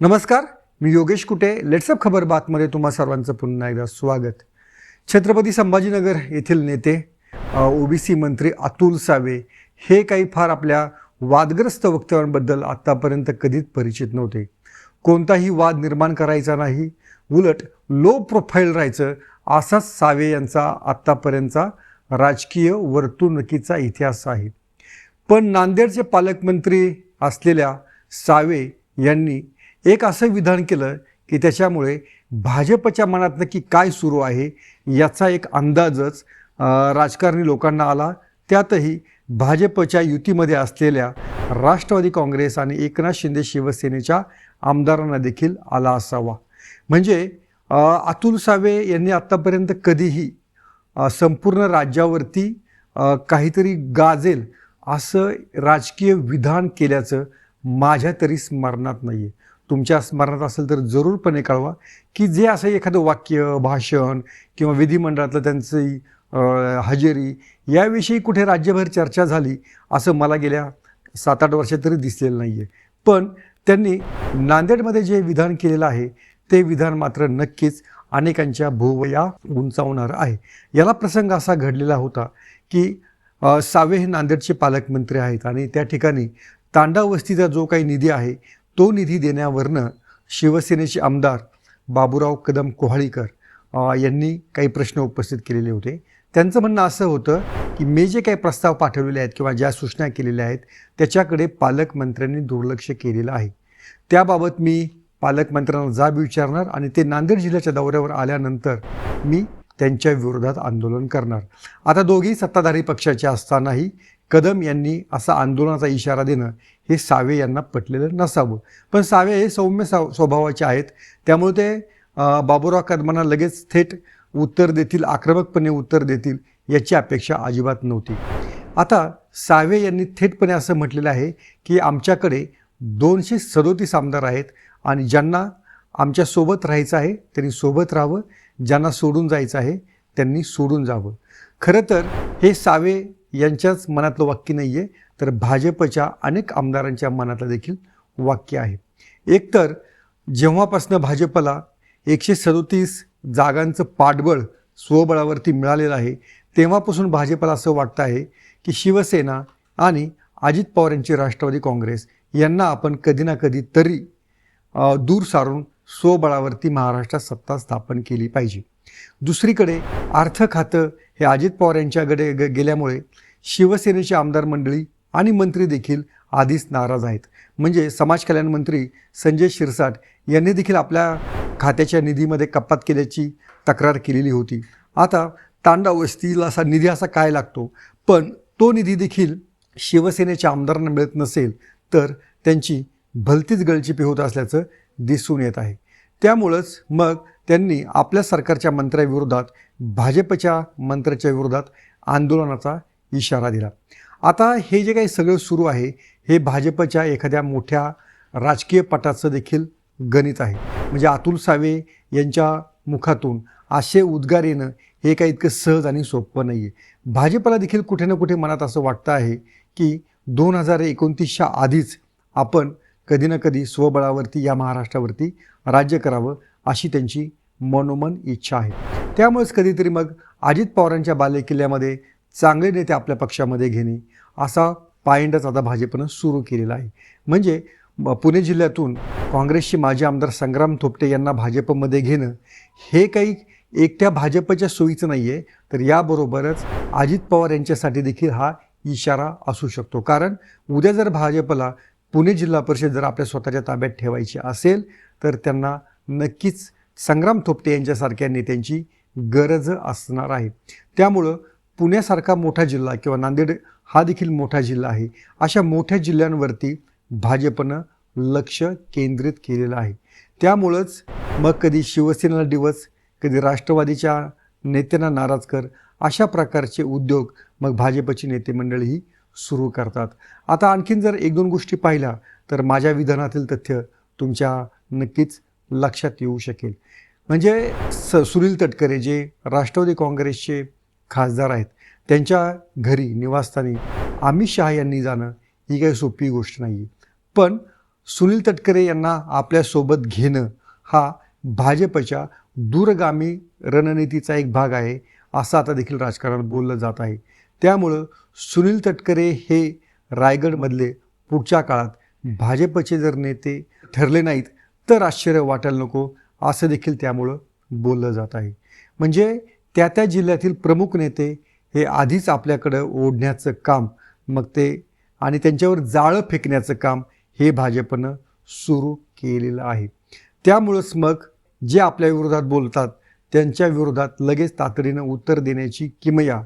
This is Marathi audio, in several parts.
नमस्कार मी योगेश कुटे. लेट्सअप खबर बातमध्ये तुम्हा सर्वांचं पुन्हा एकदा स्वागत. छत्रपती संभाजीनगर येथील नेते ओबीसी मंत्री अतुल सावे हे काही फार आपल्या वादग्रस्त वक्तव्यांबद्दल आत्तापर्यंत कधीच परिचित नव्हते. कोणताही वाद निर्माण करायचा नाही उलट लो प्रोफाईल राहायचं असाच सावे यांचा आत्तापर्यंतचा राजकीय वर्तुणुकीचा इतिहास आहे. पण नांदेडचे पालकमंत्री असलेल्या सावे यांनी एक असं विधान केलं की त्याच्यामुळे भाजपच्या मनात नक्की काय सुरू आहे याचा एक अंदाजच राजकारणी लोकांना आला. त्यातही भाजपच्या युतीमध्ये असलेल्या राष्ट्रवादी काँग्रेस आणि एकनाथ शिंदे शिवसेनेच्या आमदारांना देखील आला असावा. म्हणजे अतुल सावे यांनी आत्तापर्यंत कधीही संपूर्ण राज्यावरती काहीतरी गाजेल असं राजकीय विधान केल्याचं माझ्या तरी स्मरणात नाही आहे तुमच्या स्मरणात असेल तर जरूरपणे कळवा की जे असं एखादं वाक्य भाषण किंवा विधिमंडळातलं त्यांची हजेरी याविषयी कुठे राज्यभर चर्चा झाली असं मला गेल्या सात आठ वर्षात तरी दिसलेलं नाही आहे पण त्यांनी नांदेडमध्ये जे विधान केलेलं आहे ते विधान मात्र नक्कीच अनेकांच्या भुवया उंचावणार आहे. याला प्रसंग असा घडलेला होता की सावे हे नांदेडचे पालकमंत्री आहेत आणि त्या ठिकाणी तांडा वस्तीचा जो काही निधी आहे तो निधी देण्यावरनं शिवसेनेचे आमदार बाबूराव कदम कोहाळीकर यांनी काही प्रश्न उपस्थित केलेले होते. त्यांचं म्हणणं असं होतं की मी जे काही प्रस्ताव पाठवलेले आहेत किंवा ज्या सूचना केलेल्या आहेत त्याच्याकडे पालकमंत्र्यांनी दुर्लक्ष केलेलं आहे. त्याबाबत मी पालकमंत्र्यांना जाब विचारणार आणि ते नांदेड जिल्ह्याच्या दौऱ्यावर आल्यानंतर मी त्यांच्या विरोधात आंदोलन करणार. आता दोघी सत्ताधारी पक्षाचे असतानाही कदम यांनी असा आंदोलनाचा इशारा देणं हे सावे यांना पटलेलं नसावं. पण सावे हे सौम्य साव स्वभावाचे आहेत. त्यामुळे ते बाबुराव कदमांना लगेच थेट उत्तर देतील आक्रमकपणे उत्तर देतील याची अपेक्षा अजिबात नव्हती. आता सावे यांनी थेटपणे असं म्हटलेलं आहे की आमच्याकडे दोनशे सदोतीस आमदार आहेत आणि ज्यांना आमच्यासोबत राहायचं आहे त्यांनी सोबत राहावं. ज्यांना सोडून जायचं आहे त्यांनी सोडून जावं. खरं तर हे सावे यांच्याच मनातलं वाक्य नाही आहे तर भाजपच्या अनेक आमदारांच्या मनातलं देखील वाक्य आहे. एकतर जेव्हापासनं भाजपला एकशे सदोतीस जागांचं पाठबळ स्वबळावरती मिळालेलं आहे तेव्हापासून भाजपला असं वाटतं आहे की शिवसेना आणि अजित पवार यांची राष्ट्रवादी काँग्रेस यांना आपण कधी ना कधी तरी दूर सारून स्वबळावरती महाराष्ट्रात सत्ता स्थापन केली पाहिजे. दुसरीकडे अर्थ खातं हे अजित पवार यांच्याकडे ग गेल्यामुळे शिवसेनेचे आमदार मंडळी आणि मंत्री देखील आधीच नाराज आहेत. म्हणजे समाज कल्याण मंत्री संजय शिरसाट यांनी देखील आपल्या खात्याच्या निधीमध्ये कपात केल्याची तक्रार केलेली होती. आता तांडा वस्तीला असा निधी असा काय लागतो? पण तो निधी देखील शिवसेनेच्या आमदारांना मिळत नसेल तर त्यांची भलतीच गळचिपी होत असल्याचं दिसून येत आहे. त्यामुळंच मग त्यांनी आपल्या सरकारच्या मंत्र्याविरोधात भाजपच्या मंत्र्याच्या विरोधात आंदोलनाचा इशारा दिला. आता हे जे काही सगळं सुरू आहे हे भाजपच्या एखाद्या मोठ्या राजकीय पटाचं देखील गणित आहे. म्हणजे अतुल सावे यांच्या मुखातून असे उद्गार येणं हे काही इतकं सहज आणि सोपं नाही आहे भाजपला देखील कुठे ना कुठे मनात असं वाटतं आहे की दोन हजार एकोणतीसच्या आधीच आपण कधी ना कधी स्वबळावरती या महाराष्ट्रावरती राज्य करावं अशी त्यांची मनोमन इच्छा आहे. त्यामुळेच कधीतरी मग अजित पवारांच्या बालेकिल्ल्यामध्ये चांगले नेते आपल्या पक्षामध्ये घेणे असा पायंडच आता भाजपनं सुरू केलेला आहे. म्हणजे पुणे जिल्ह्यातून काँग्रेसचे माजी आमदार संग्राम थोपटे यांना भाजपमध्ये घेणं हे काही एकट्या भाजपच्या सोयीचं नाही आहे तर याबरोबरच अजित पवार यांच्यासाठी देखील हा इशारा असू शकतो. कारण उद्या जर भाजपला पुणे जिल्हा परिषद जर आपल्या स्वतःच्या ताब्यात ठेवायची असेल तर त्यांना नक्कीच संग्राम थोपटे यांच्यासारख्या नेत्यांची गरज असणार आहे. त्यामुळं पुण्यासारखा मोठा जिल्हा किंवा नांदेड हा देखील मोठा जिल्हा आहे. अशा मोठ्या जिल्ह्यांवरती भाजपनं लक्ष केंद्रित केलेलं आहे. त्यामुळंच मग कधी शिवसेनेला दिवस कधी राष्ट्रवादीच्या नेत्यांना नाराज कर अशा प्रकारचे उद्योग मग भाजपची नेते मंडळीही सुरू करतात. आता आणखीन जर एक दोन गोष्टी पाहिल्या तर माझ्या विधानातील तथ्य तुमच्या नक्कीच लक्षात येऊ शकेल. म्हणजे स सुनील तटकरे जे राष्ट्रवादी काँग्रेसचे खासदार आहेत. त्यांच्या घरी निवासस्थानी अमित शहा यांनी जाणं ही काही सोपी गोष्ट नाही आहे पण सुनील तटकरे यांना आपल्यासोबत घेणं हा भाजपच्या दूरगामी रणनीतीचा एक भाग आहे असं आता देखील राजकारणात बोललं जात आहे. त्यामुळं सुनील तटकरे हे रायगडमधले पुढच्या काळात भाजपचे जर नेते ठरले नाहीत तर आश्चर्य वाटायला नको असं देखील त्यामुळं बोललं जात आहे. म्हणजे त्या त्या जिल्ह्यातील प्रमुख नेते हे आधीच आपल्याकडं ओढण्याचं काम मग ते आणि त्यांच्यावर जाळं फेकण्याचं काम हे भाजपनं सुरू केलेलं आहे. त्यामुळंच मग जे आपल्या विरोधात बोलतात त्यांच्या विरोधात लगेच तातडीनं उत्तर देण्याची किमया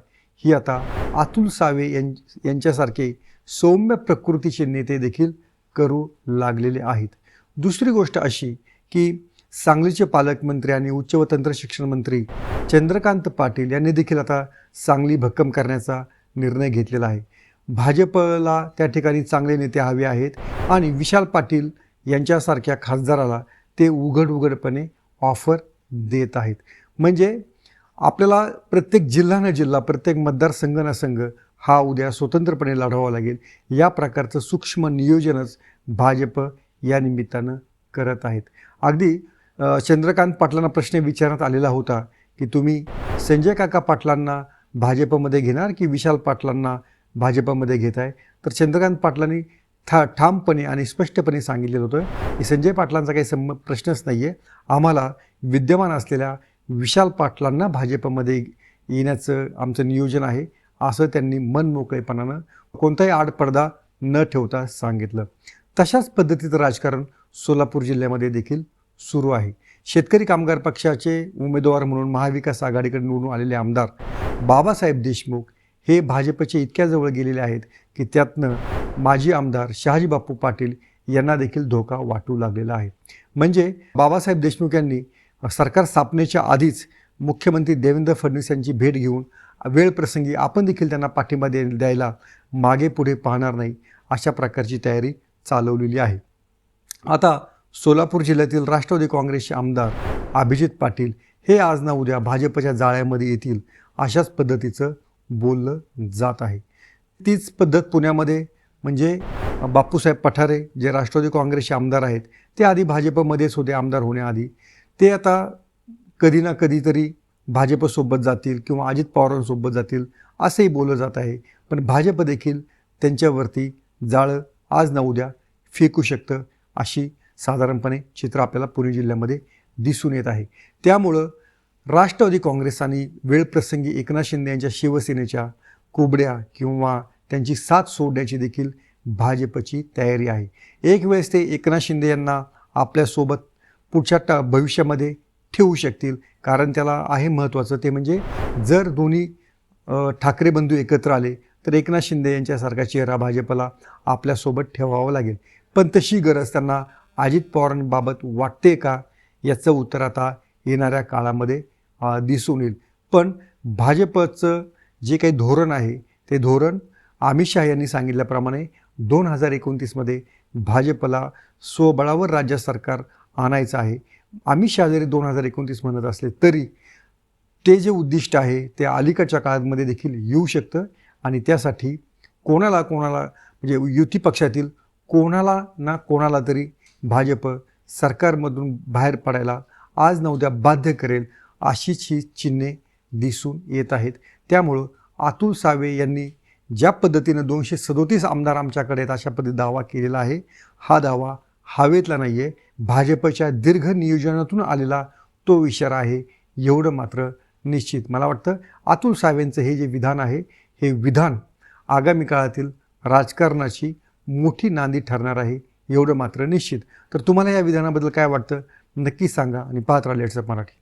ही आता अतुल सावे यां यांच्यासारखे सौम्य प्रकृतीचे नेते देखील करू लागलेले आहेत. दुसरी गोष्ट अशी की सांगलीचे पालकमंत्री आणि उच्च व तंत्र शिक्षण मंत्री चंद्रकांत पाटील यांनी देखील आता सांगली भक्कम करण्याचा निर्णय घेतलेला आहे. भाजपला त्या ठिकाणी चांगले नेते हवे आहेत आणि विशाल पाटील यांच्यासारख्या खासदाराला ते उघड उघडपणे ऑफर देत आहेत. म्हणजे आपल्याला प्रत्येक जिल्हा न जिल्हा प्रत्येक मतदारसंघ ना संघ हा उद्या स्वतंत्रपणे लढवावा लागेल. या प्रकारचं सूक्ष्म नियोजनच भाजप या निमित्तानं करत आहेत. अगदी चंद्रकांत पाटलांना प्रश्न विचारण्यात आलेला होता की तुम्ही संजय काका पाटलांना भाजपमध्ये घेणार की विशाल पाटलांना भाजपमध्ये घेत आहे तर चंद्रकांत पाटलांनी ठा ठामपणे आणि स्पष्टपणे सांगितलेलं होतं की संजय पाटलांचा काही संब प्रश्नच नाही आहे आम्हाला विद्यमान असलेल्या विशाल पाटलांना भाजपमध्ये येण्याचं आमचं नियोजन आहे असं त्यांनी मनमोकळेपणानं कोणताही आडपडदा न ठेवता सांगितलं. तशाच पद्धतीचं राजकारण सोलापूर जिल्ह्यामध्ये देखील सुरू आहे. शेतकरी कामगार पक्षाचे उमेदवार म्हणून महाविकास आघाडीकडे निवडून आलेले आमदार बाबासाहेब देशमुख हे भाजपचे इतक्या जवळ गेलेले आहेत की त्यातनं माजी आमदार शहाजी बापू पाटील यांना देखील धोका वाटू लागलेला आहे. म्हणजे बाबासाहेब देशमुख यांनी सरकार स्थापनेच्या आधीच मुख्यमंत्री देवेंद्र फडणवीस यांची भेट घेऊन वेळ प्रसंगी आपण देखील त्यांना पाठिंबा दे द्यायला मागे पुढे पाहणार नाही अशा प्रकारची तयारी चालवलेली आहे. आता सोलापूर जिल्ह्यातील राष्ट्रवादी काँग्रेसचे आमदार अभिजित पाटील हे आज ना उद्या भाजपच्या जाळ्यामध्ये येतील अशाच पद्धतीचं बोललं जात आहे. तीच पद्धत पुण्यामध्ये म्हणजे बापूसाहेब पठारे जे राष्ट्रवादी काँग्रेसचे आमदार आहेत ते आधी भाजपमध्येच होते आमदार होण्याआधी. ते आता कधी ना कधीतरी भाजपसोबत जातील किंवा अजित पवारांसोबत जातील असंही बोललं जात आहे. पण भाजप देखील त्यांच्यावरती जाळं आज ना उद्या फेकू शकतं अशी साधारणपणे चित्र आपल्याला पुणे जिल्ह्यामध्ये दिसून येत आहे. त्यामुळं राष्ट्रवादी काँग्रेस आणि वेळप्रसंगी एकनाथ शिंदे यांच्या शिवसेनेच्या कोबड्या किंवा त्यांची साथ सोडण्याची देखील भाजपची तयारी आहे. एक वेळेस ते एकनाथ शिंदे यांना आपल्यासोबत पुढच्या टा भविष्यामध्ये ठेवू शकतील. कारण त्याला आहे महत्त्वाचं ते म्हणजे जर दोन्ही ठाकरे बंधू एकत्र आले तर एकनाथ शिंदे यांच्यासारखा चेहरा भाजपला आपल्यासोबत ठेवावा लागेल. पण तशी गरज त्यांना अजित पवारांबाबत वाटते का? याचं उत्तर आता येणाऱ्या काळामध्ये दिसून येईल. पण भाजपचं जे काही धोरण आहे ते धोरण अमित शहा यांनी सांगितल्याप्रमाणे दोन हजार एकोणतीसमध्ये भाजपला स्वबळावर राज्य सरकार आणायचं आहे. अमित शहा जरी दोन हजार एकोणतीस म्हणत असले तरी ते जे उद्दिष्ट आहे ते अलीकडच्या काळामध्ये देखील येऊ शकतं आणि त्यासाठी कोणाला कोणाला म्हणजे युती पक्षातील कोणाला ना कोणाला तरी भाजप सरकारमधून बाहेर पडायला आज न उद्या बाध्य करेल अशीच ही चिन्हे दिसून येत आहेत. त्यामुळं अतुल सावे यांनी ज्या पद्धतीनं दोनशे सदोतीस आमदार आमच्याकडे आहेत अशा पद्धती दावा केलेला आहे. हा दावा हवेतला नाही आहे भाजपच्या दीर्घ नियोजनातून आलेला तो इशारा आहे. एवढं मात्र निश्चित. मला वाटतं अतुल सावेंचं हे जे विधान आहे हे विधान आगामी काळातील राजकारणाची मोठी नांदी ठरणार आहे. एवढं मात्र निश्चित. तर तुम्हाला या विधानाबद्दल काय वाटतं? नक्की सांगा आणि पाहत राहा लेट्सअप मराठी.